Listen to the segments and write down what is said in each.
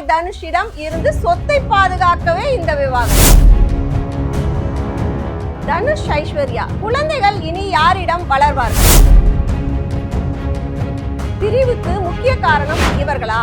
தாய் தனுஷிடம் இருந்து சொத்தை பாதுகாக்கவே இந்த விவாதம். தனுஷ் ஐஸ்வர்யா குழந்தைகள் இனி யாரிடம் வளர்வார்கள்? பிரிவுக்கு முக்கிய காரணம் இவர்களா?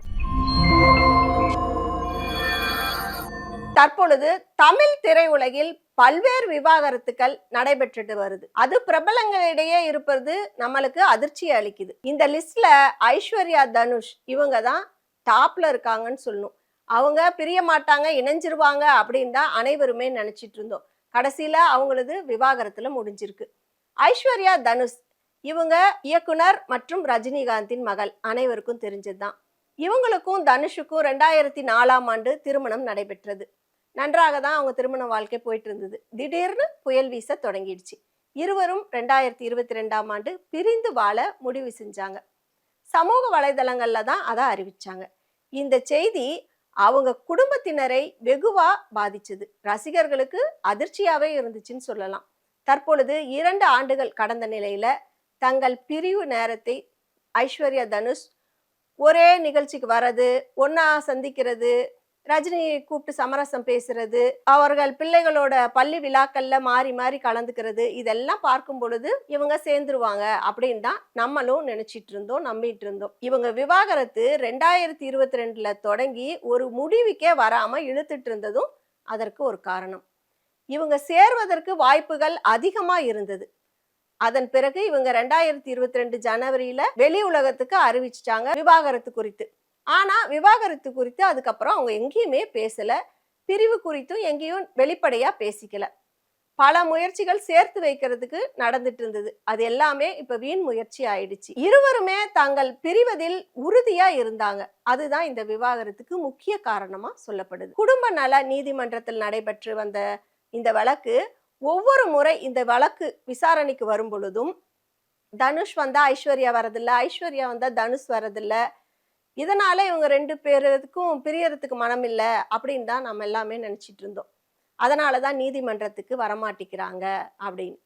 தற்பொழுது தமிழ் திரையுலகில் பல்வேறு விவாகரத்துக்கள் நடைபெற்றுட்டு வருது. அது பிரபலங்களிடையே இருப்பது நம்மளுக்கு அதிர்ச்சியை அளிக்குது. இந்த லிஸ்ட்ல ஐஸ்வர்யா தனுஷ் இவங்க தான் டாப்ல இருக்காங்கன்னு சொல்லணும். அவங்க பிரிய மாட்டாங்க இணைஞ்சிருவாங்க அப்படின்னு தான் அனைவருமே நினைச்சிட்டு இருந்தோம். கடைசியில அவங்களது விவாகரத்துல முடிஞ்சிருக்கு. ஐஸ்வர்யா தனுஷ் இவங்க இயக்குனர் மற்றும் ரஜினிகாந்தின் மகள். அனைவருக்கும் தெரிஞ்சதுதான். இவங்களுக்கும் தனுஷுக்கும் ரெண்டாயிரத்தி நாலாம் ஆண்டு திருமணம் நடைபெற்றது. நன்றாக தான் அவங்க திருமண வாழ்க்கை போயிட்டு இருந்தது திடீர்னு புயல் வீச தொடங்கிடுச்சு. இருவரும் ரெண்டாயிரத்தி இருபத்தி ரெண்டாம் ஆண்டு பிரிந்து வாழ முடிவு செஞ்சாங்க. சமூக வலைதளங்களில் தான் அதை அறிவிச்சாங்க. இந்த செய்தி அவங்க குடும்பத்தினரை வெகுவா பாதிச்சது. ரசிகர்களுக்கு அதிர்ச்சியாவே இருந்துச்சுன்னு சொல்லலாம். தற்பொழுது இரண்டு ஆண்டுகள் கடந்த நிலையில தங்கள் பிரிவு நேரத்தை ஐஸ்வர்யா தனுஷ் ஒரே நிகழ்ச்சிக்கு வர்றது ஒன்னா சந்திக்கிறது ரஜினியை கூப்பிட்டு சமரசம் பேசுறது அவர்கள் பிள்ளைகளோட பள்ளி விழாக்கள்ல மாறி மாறி கலந்துக்கிறது இதெல்லாம் பார்க்கும் பொழுது இவங்க சேர்ந்துருவாங்க அப்படின்னு தான் நம்மளும் நினைச்சிட்டு இருந்தோம் நம்பிட்டு இருந்தோம். இவங்க விவாகரத்து ரெண்டாயிரத்தி இருபத்தி ரெண்டுல தொடங்கி ஒரு முடிவுக்கே வராம இழுத்துட்டு இருந்ததும் அதற்கு ஒரு காரணம். இவங்க சேர்வதற்கு வாய்ப்புகள் அதிகமா இருந்தது. அதன் பிறகு இவங்க ரெண்டாயிரத்தி இருபத்தி ரெண்டு ஜனவரியில வெளி உலகத்துக்கு அறிவிச்சிட்டாங்க விவாகரத்து குறித்து. ஆனால் விவாகரத்து குறித்து அதுக்கப்புறம் அவங்க எங்கேயுமே பேசலை. பிரிவு குறித்தும் எங்கேயும் வெளிப்படையாக பேசிக்கல. பல முயற்சிகள் சேர்த்து வைக்கிறதுக்கு நடந்துட்டு இருந்தது. அது எல்லாமே இப்ப வீண் முயற்சி ஆயிடுச்சு. இருவருமே தாங்கள் பிரிவதில் உறுதியா இருந்தாங்க. அதுதான் இந்த விவாகரத்துக்கு முக்கிய காரணமா சொல்லப்படுது. குடும்ப நல நீதிமன்றத்தில் நடைபெற்று வந்த இந்த வழக்கு ஒவ்வொரு முறை இந்த வழக்கு விசாரணைக்கு வரும் பொழுதும் தனுஷ் வந்தா ஐஸ்வர்யா வரதில்லை ஐஸ்வர்யா வந்தா தனுஷ் வரதில்லை இதனால இவங்க ரெண்டு பேருக்கும் பிரியறதுக்கு மனம் இல்லை அப்படின்னு தான் நம்ம எல்லாமே நினச்சிட்டு இருந்தோம். அதனால தான் நீதிமன்றத்துக்கு வரமாட்டிக்கிறாங்க அப்படின்னு.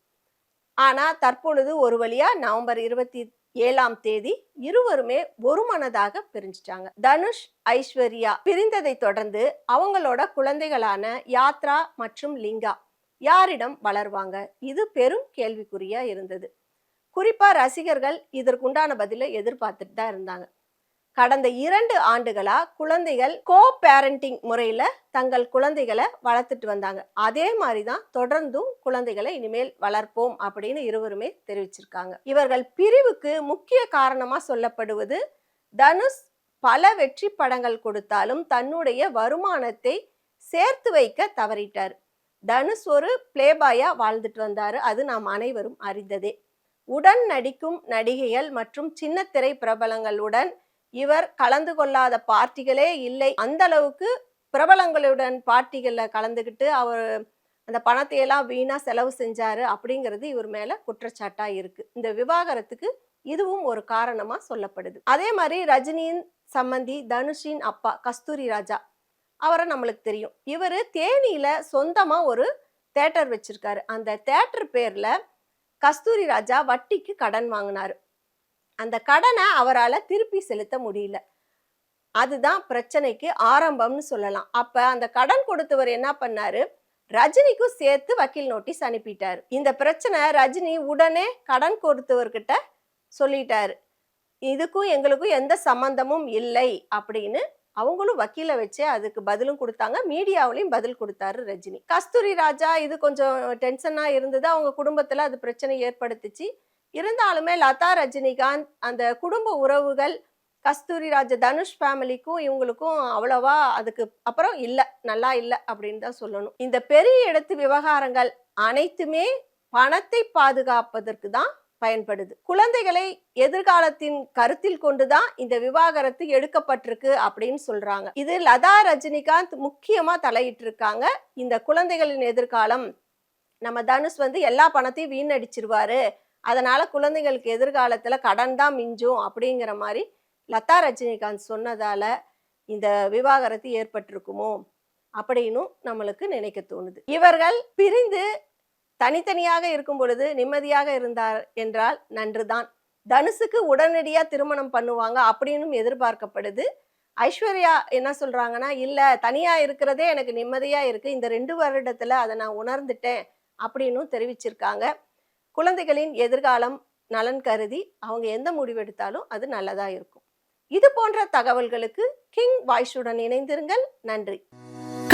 ஆனால் தற்பொழுது ஒரு வழியாக நவம்பர் இருபத்தி ஏழாம் தேதி இருவருமே ஒரு மனதாக பிரிஞ்சிட்டாங்க. தனுஷ் ஐஸ்வர்யா பிரிந்ததை தொடர்ந்து அவங்களோட குழந்தைகளான யாத்ரா மற்றும் லிங்கா யாரிடம் வளர்வாங்க? இது பெரும் கேள்விக்குறியா இருந்தது. குறிப்பா ரசிகர்கள் இதற்குண்டான பதிலை எதிர்பார்த்துட்டு தான் இருந்தாங்க. கடந்த இரண்டு ஆண்டுகளா குழந்தைகள் கோ பேரண்டிங் முறையில தங்கள் குழந்தைகளை வளர்த்துட்டு வந்தாங்க. அதே மாதிரி தான் தொடர்ந்தும் குழந்தைகளை இனிமேல் வளர்ப்போம் அப்படின்னு இருவருமே தெரிவிச்சிருக்காங்க. இவர்கள் பிரிவுக்கு முக்கிய காரணமா சொல்லப்படுவது தனுஷ் பல வெற்றி படங்கள் கொடுத்தாலும் தன்னுடைய வருமானத்தை சேர்த்து வைக்க தவறிட்டார். தனுஷ் ஒரு பிளேபாயா வாழ்ந்துட்டு வந்தாரு. அது நாம் அனைவரும் அறிந்ததே. உடன் நடிக்கும் நடிகைகள் மற்றும் சின்னத்திரை பிரபலங்களுடன் இவர் கலந்து கொள்ளாத பார்ட்டிகளே இல்லை. அந்த அளவுக்கு பிரபலங்களுடன் பார்ட்டிகளில் கலந்துக்கிட்டு அவர் அந்த பணத்தை எல்லாம் வீணாக செலவு செஞ்சாரு அப்படிங்கிறது இவர் மேலே குற்றச்சாட்டாக இருக்கு. இந்த விவாகரத்துக்கு இதுவும் ஒரு காரணமாக சொல்லப்படுது. அதே மாதிரி ரஜினியின் சம்பந்தி தனுஷின் அப்பா கஸ்தூரி ராஜா அவரை நம்மளுக்கு தெரியும். இவர் தேனியில் சொந்தமாக ஒரு தேட்டர் வச்சிருக்காரு. அந்த தேட்டர் பேரில் கஸ்தூரி ராஜா வட்டிக்கு கடன் வாங்கினாரு. அந்த கடனை அவரால் திருப்பி செலுத்த முடியல. அதுதான் பிரச்சனைக்கு ஆரம்பம்னு சொல்லலாம். அப்ப அந்த கடன் கொடுத்தவர் என்ன பண்ணாரு? ரஜினிக்கும் சேர்த்து வக்கீல் நோட்டீஸ் அனுப்பிட்டார். இந்த பிரச்சனை ரஜினி உடனே கடன் கொடுத்தவர்கிட்ட சொல்லிட்டாரு. இதுக்கும் எங்களுக்கும் எந்த சம்பந்தமும் இல்லை அப்படின்னு அவங்களும் வக்கீல வச்சு அதுக்கு பதிலும் கொடுத்தாங்க. மீடியாவிலையும் பதில் கொடுத்தாரு ரஜினி. கஸ்தூரி ராஜா இது கொஞ்சம் டென்ஷனாக இருந்தது. அவங்க குடும்பத்தில் அது பிரச்சனை ஏற்படுத்துச்சு. இருந்தாலுமே லதா ரஜினிகாந்த் அந்த குடும்ப உறவுகள் கஸ்தூரி ராஜ தனுஷ் ஃபேமிலிக்கும் இவங்களுக்கும் அவ்வளவா அதுக்கு அப்புறம் இல்லை நல்லா இல்லை அப்படின்னு தான் சொல்லணும். இந்த பெரிய இடத்து விவகாரங்கள் அனைத்துமே பணத்தை பாதுகாப்பதற்கு தான் பயன்படுது. குழந்தைகளை எதிர்காலத்தின் கருத்தில் கொண்டுதான் இந்த விவாகரத்து எடுக்கப்பட்டிருக்கு அப்படின்னு சொல்றாங்க. இது லதா ரஜினிகாந்த் முக்கியமா தலையிட்டு இருக்காங்க இந்த குழந்தைகளின் எதிர்காலம் நம்ம தனுஷ் வந்து எல்லா பணத்தையும் வீணடிச்சிருவாரு அதனால் குழந்தைகளுக்கு எதிர்காலத்தில் கடன் தான் மிஞ்சும் அப்படிங்கிற மாதிரி லதா ரஜினிகாந்த் சொன்னதால் இந்த விவாகரத்து ஏற்பட்டிருக்குமோ அப்படின்னும் நம்மளுக்கு நினைக்க தோணுது. இவர்கள் பிரிந்து தனித்தனியாக இருக்கும் பொழுது நிம்மதியாக இருந்தார் என்றால் நன்றுதான். தனுஷுக்கு உடனடியாக திருமணம் பண்ணுவாங்க அப்படின்னும் எதிர்பார்க்கப்படுது. ஐஸ்வர்யா என்ன சொல்கிறாங்கன்னா இல்லை தனியாக இருக்கிறதே எனக்கு நிம்மதியாக இருக்குது இந்த ரெண்டு வருடத்தில் அதை நான் உணர்ந்துட்டேன் அப்படின்னும் தெரிவிச்சிருக்காங்க. குழந்தைகளின் எதிர்காலம் நலன் கருதி அவங்க எந்த முடிவெடுத்தாலும் அது நல்லதா இருக்கும். இது போன்ற தகவல்களுக்கு கிங் வாய்ஸுடன் இணைந்திருங்கள். நன்றி.